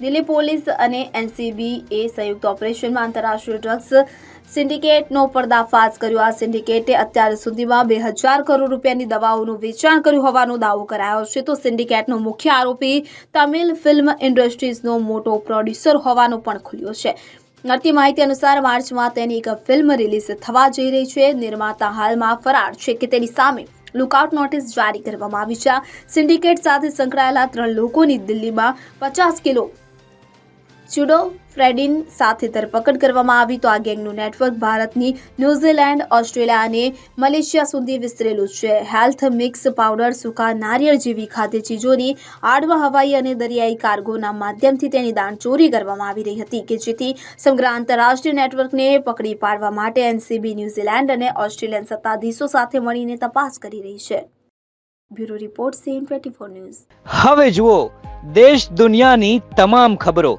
Delhi police અને NCB એ સંયુક્ત ઓપરેશનમાં આંતરરાષ્ટ્રીય ડ્રગ્સ સિન્ડિકેટનો પર્દાફાશ કર્યો. આ સિન્ડિકેટે અત્યાર સુધીમાં બે હજાર કરોડ રૂપિયાની દવાઓનું વેચાણ કર્યું હોવાનો દાવો કરાયો છે. તો સિન્ડિકેટનો મુખ્ય આરોપી તમિલ ફિલ્મ ઇન્ડસ્ટ્રીઝનો મોટો પ્રોડ્યુસર હોવાનો પણ ખુલ્યો છે. મળતી માહિતી અનુસાર માર્ચમાં તેની એક ફિલ્મ રિલીઝ થવા જઈ રહી છે. નિર્માતા હાલમાં ફરાર છે કે તેની સામે લુકઆઉટ નોટિસ જારી કરવામાં આવી છે. સિન્ડિકેટ સાથે સંકળાયેલા ત્રણ લોકોની દિલ્હીમાં પચાસ કિલો સ્યુડો ફ્રેડિન સાથે ધરપકડ કરવામાં આવી તો આ ગેંગનું નેટવર્ક ભારતની ન્યૂઝીલેન્ડ, ઓસ્ટ્રેલિયા અને મલેશિયા સુધી વિસ્તરેલું છે. હેલ્થ મિક્સ પાવડર સૂકા નારિયેળ જેવી ખાદ્ય ચીજોની આડમાં હવાઈ અને દરિયાઈ કાર્ગોના માધ્યમથી તેની દાણચોરી કરવામાં આવી રહી હતી કે જેથી સમગ્ર આંતરરાષ્ટ્રીય નેટવર્કને પકડી પાડવા માટે એનસીબી ન્યૂઝીલેન્ડ અને ઓસ્ટ્રેલિયન સત્તાધીશો સાથે મળીને તપાસ કરી રહી છે. Bureau report CN twenty news. હવે જુઓ, દેશ દુનિયાની તમામ ખબરો.